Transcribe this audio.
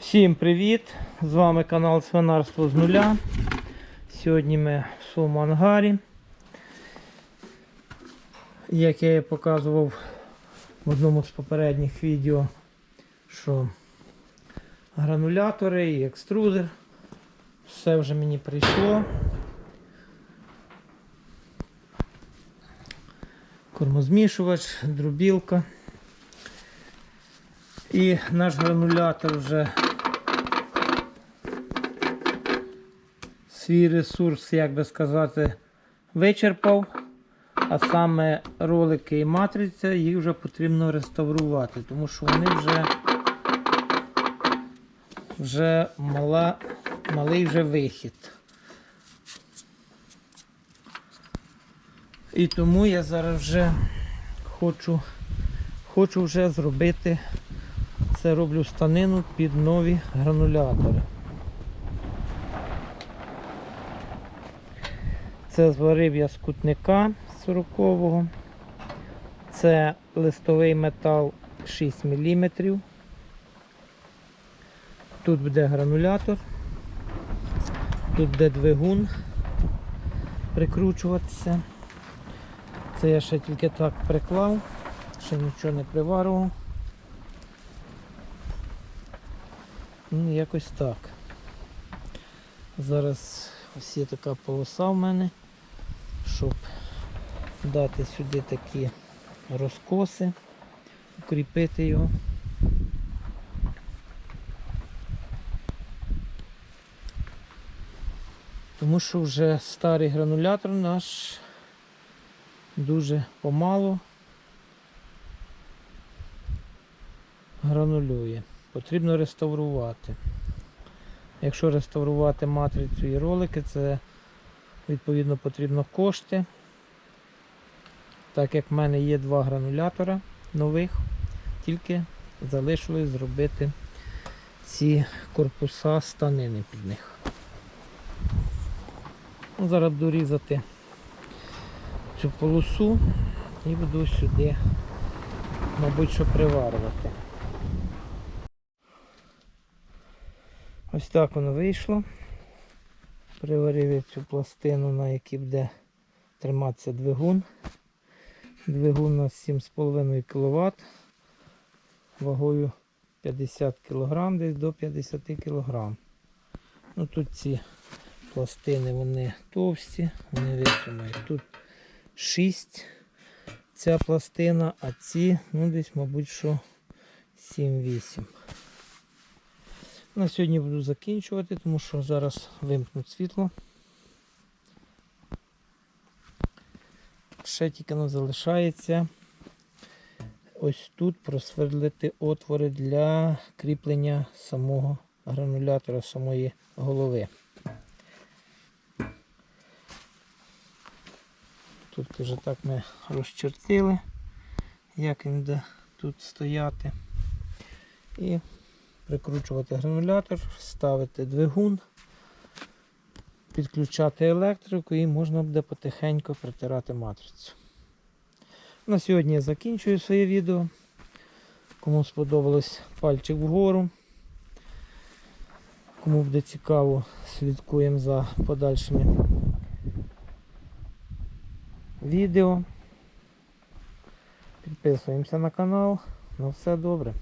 Всім привіт! З вами канал Свинарство з нуля. Сьогодні ми в своєму ангарі. Як я показував в одному з попередніх відео, що гранулятори і екструдер. Все вже мені прийшло. Кормозмішувач, дробілка. І наш гранулятор вже свій ресурс, як би сказати, вичерпав. А саме ролики і матриця їх вже потрібно реставрувати, тому що вони вже вже мала, малий вже вихід. І тому я зараз вже хочу, хочу вже зробити це роблю станину під нові гранулятори. Це зварив я з кутника 40-го. Це листовий метал 6 мм. Тут буде гранулятор, тут буде двигун прикручуватися. Це я ще тільки так приклав, ще нічого не приварував. Ну, якось так. Зараз ось є така полоса в мене, щоб дати сюди такі розкоси, укріпити його. Тому що вже старий гранулятор наш дуже помало гранулює потрібно реставрувати. Якщо реставрувати матрицю і ролики, це відповідно потрібно кошти. Так як в мене є два гранулятора нових, тільки залишилось зробити ці корпуса станини під них. Ну, Зараз буду різати цю полосу і буду сюди, мабуть, що приварювати. Ось так воно вийшло. Приварив я цю пластину, на якій буде триматися двигун. Двигун у нас 7,5 кВт, вагою 50 кг, десь до 50 кг. Ну Тут ці пластини вони товсті, вони витримають. Тут 6 ця пластина, а ці, ну десь, мабуть, що 7-8. На сьогодні буду закінчувати, тому що зараз вимкнуть світло. Ще тільки нам залишається ось тут просверлити отвори для кріплення самого гранулятора, самої голови. Тут вже так ми розчертили, як він буде тут стояти. І прикручувати гранулятор, ставити двигун, підключати електрику і можна буде потихеньку притирати матрицю. На сьогодні я закінчую своє відео. Кому сподобалось пальчик вгору. Кому буде цікаво, слідкуємо за подальшими відео. Підписуємося на канал. На все добре.